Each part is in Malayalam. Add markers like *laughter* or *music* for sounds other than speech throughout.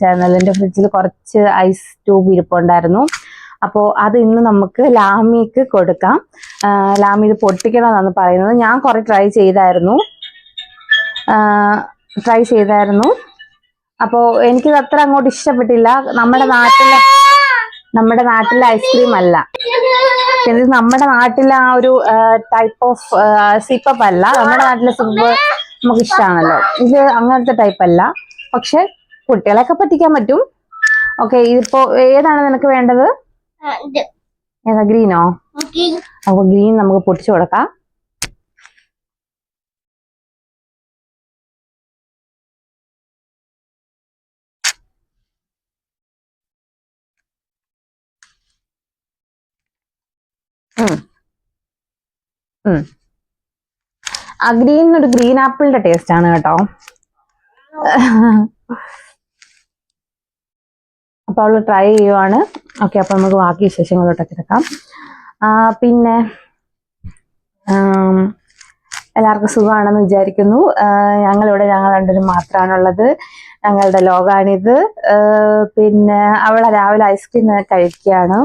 കാണിച്ചായിരുന്നല്ലോ എന്റെ ഫ്രിഡ്ജിൽ കുറച്ച് ഐസ് ട്യൂബ് ഇരിപ്പുണ്ടായിരുന്നു. അപ്പോൾ അത് ഇന്ന് നമുക്ക് ലാമിക്ക് കൊടുക്കാം. ലാമി ഇത് പൊട്ടിക്കണമെന്നാണ് പറയുന്നത്. ഞാൻ കുറേ ട്രൈ ചെയ്തായിരുന്നു. ട്രൈ ചെയ്തായിരുന്നു. അപ്പോൾ എനിക്കിത് അത്ര അങ്ങോട്ട് ഇഷ്ടപ്പെട്ടില്ല. നമ്മുടെ നാട്ടിലെ നമ്മുടെ നാട്ടിലെ ഐസ്ക്രീം അല്ല. ഇത് നമ്മുടെ നാട്ടിലെ ആ ഒരു ടൈപ്പ് ഓഫ് സിപ്പപ്പ് അല്ല. നമ്മുടെ നാട്ടിലെ സിപ്പ് നമുക്ക് ഇഷ്ടമാണല്ലോ ഇത് അങ്ങനത്തെ ടൈപ്പ് അല്ല. പക്ഷെ കുട്ടികളെയൊക്കെ പറ്റിക്കാൻ പറ്റും. ഓക്കെ ഇതിപ്പോ ഏതാണ് നിനക്ക് വേണ്ടത്? ഏതാ ഗ്രീനോ അപ്പൊ ഗ്രീൻ നമുക്ക് പൊട്ടിച്ചു കൊടുക്കാം. ആ ഗ്രീൻ ഒരു ഗ്രീൻ ആപ്പിളിന്റെ ടേസ്റ്റ് ആണ് കേട്ടോ. അപ്പൊ അവൾ ട്രൈ ചെയ്യുവാണ്. ഓക്കെ അപ്പോൾ നമുക്ക് ബാക്കി വിശേഷങ്ങളിലോട്ടൊക്കെ എടുക്കാം പിന്നെ എല്ലാവർക്കും സുഖമാണെന്ന് വിചാരിക്കുന്നു. ഞങ്ങളിവിടെ ഞങ്ങൾ രണ്ടുപേരും മാത്രമാണുള്ളത്. ഞങ്ങളുടെ ലോകാണിത്. പിന്നെ അവളെ രാവിലെ ഐസ്ക്രീം കഴിക്കുകയാണ്.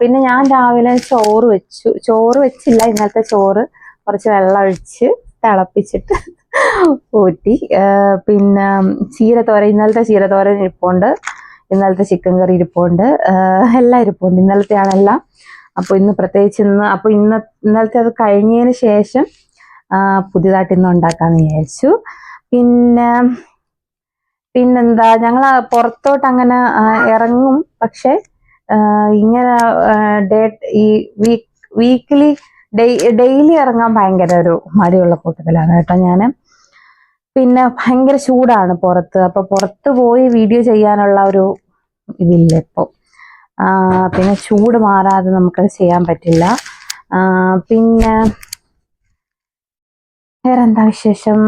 പിന്നെ ഞാൻ രാവിലെ ചോറ് വെച്ചു. ചോറ് വെച്ചില്ല ഇന്നത്തെ ചോറ്. കുറച്ച് വെള്ളം ഒഴിച്ച് തിളപ്പിച്ചിട്ട് *laughs* ഊറ്റി. പിന്നെ ചീരത്തോര ഇന്നലത്തെ ചീരത്തോരൻ ഇരിപ്പുണ്ട്. ഇന്നലത്തെ ചിക്കൻ കറി ഇരിപ്പുണ്ട്. എല്ലാം ഇരിപ്പുണ്ട്. ഇന്നലത്തെ ആണെല്ലാം അപ്പൊ ഇന്ന് പ്രത്യേകിച്ച് ഇന്ന് അപ്പൊ ഇന്ന ഇന്നലത്തെ അത് കഴിഞ്ഞതിന് ശേഷം പുതിയതായിട്ട് ഇന്ന് ഉണ്ടാക്കാന്ന് വിചാരിച്ചു. പിന്നെ പിന്നെന്താ ഞങ്ങൾ പുറത്തോട്ട് അങ്ങനെ ഇറങ്ങും. പക്ഷെ ഇങ്ങനെ ഡേ ഈ വീക്ക് വീക്കിലി ഡെയിലി ഇറങ്ങാൻ ഭയങ്കര ഒരു മടിയുള്ള കൂട്ടത്തിലാണ് കേട്ടോ ഞാൻ പിന്നെ ഭയങ്കര ചൂടാണ് പുറത്ത്. അപ്പൊ പുറത്ത് പോയി വീഡിയോ ചെയ്യാനുള്ള ഒരു ഇതില്ല ഇപ്പൊ. പിന്നെ ചൂട് മാറാതെ നമുക്കത് ചെയ്യാൻ പറ്റില്ല. പിന്നെ വേറെന്താ വിശേഷം?